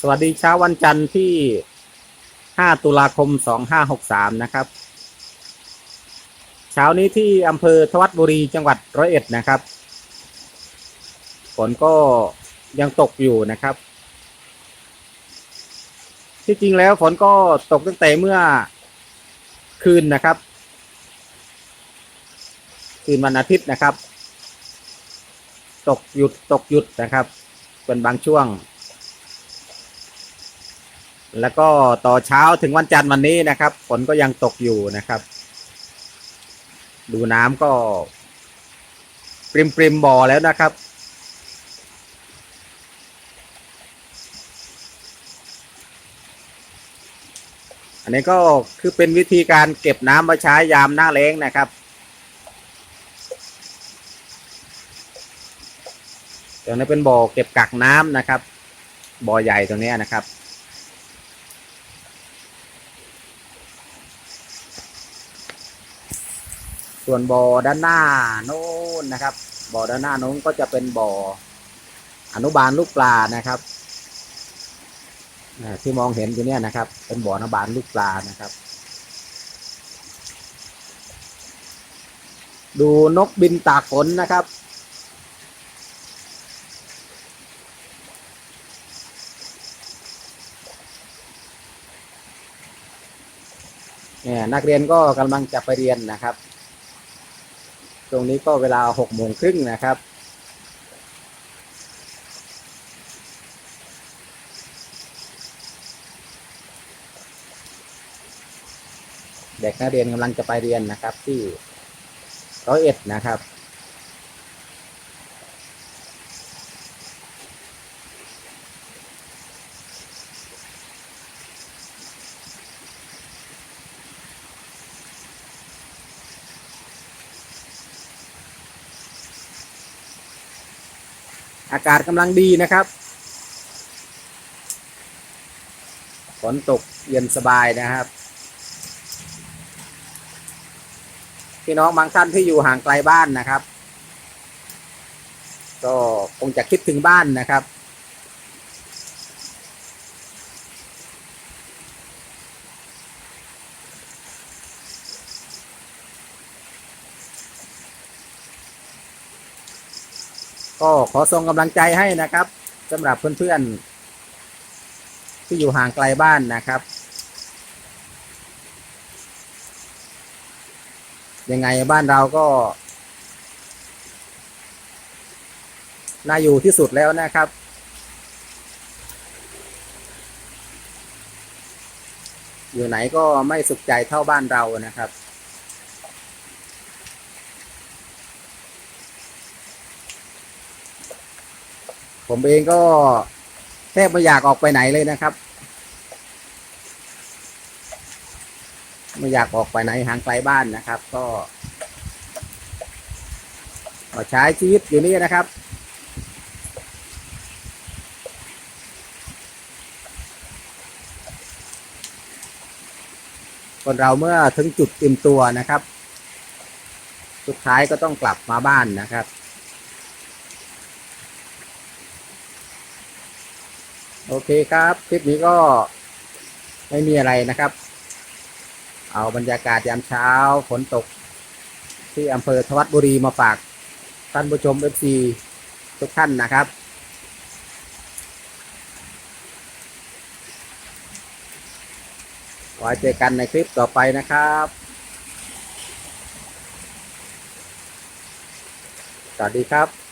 สวัสดีเช้าวันจันทร์ที่ 5 ตุลาคม 2563 นะครับ เช้านี้ที่อำเภอทวัดบุรีจังหวัดร้อยเอ็ดนะครับ ฝนก็ยังตกอยู่นะครับ ที่จริงแล้วฝนก็ตกตั้งแต่เมื่อคืนนะครับ คืนวันอาทิตย์นะครับ ตกหยุดตกหยุดนะครับ เป็นบางช่วง แล้วก็ต่อเช้าถึงวันจันทร์วันนี้นะครับ ฝนก็ยังตกอยู่นะครับ ดูน้ำก็ปริมปริมบ่อแล้วนะครับ อันนี้ก็คือเป็นวิธีการเก็บน้ำมาใช้ยามหน้าแล้งนะครับตรงนี้เป็นบ่อเก็บกักน้ำนะครับ บ่อใหญ่ตรงนี้นะครับ ส่วนบ่อด้านหน้าโน้นนะครับ บ่อด้านหน้าโน้นก็จะเป็นบ่ออนุบาลลูกปลานะครับที่มองเห็นอยู่เนี่ยนะครับ เป็นบ่ออนุบาลลูกปลานะครับ ดูนกบินตากฝนนะครับเนี่ยนักเรียนก็กำลังจะไปเรียนนะครับ ตรงนี้ก็เวลาหกโมงครึ่งนะครับ เด็กนักเรียนกำลังจะไปเรียนนะครับที่ร้อยเอ็ดนะครับ อากาศกำลังดีนะครับฝนตกเย็นสบายนะครับ พี่น้องบางท่านที่อยู่ห่างไกลบ้านนะครับ ก็คงจะคิดถึงบ้านนะครับ ก็ขอส่งกำลังใจให้นะครับสำหรับเพื่อนๆ ที่อยู่ห่างไกลบ้านนะครับ ยังไงบ้านเราก็น่าอยู่ที่สุดแล้วนะครับ อยู่ไหนก็ไม่สุขใจเท่าบ้านเรานะครับ ผมเองก็แทบไม่อยากออกไปไหนเลยนะครับ ไม่อยากออกไปไหนห่างไกลบ้านนะครับ ก็มาใช้ชีวิตอยู่นี่นะครับ คนเราเมื่อถึงจุดอิ่มตัวนะครับ สุดท้ายก็ต้องกลับมาบ้านนะครับ โอเคครับ คลิปนี้ก็ไม่มีอะไรนะครับ เอาบรรยากาศยามเช้าฝนตก ที่อำเภอทวัดบุรีมาฝากท่านผู้ชมเอฟซีทุกท่านนะครับ ไว้เจอกันในคลิปต่อไปนะครับ สวัสดีครับ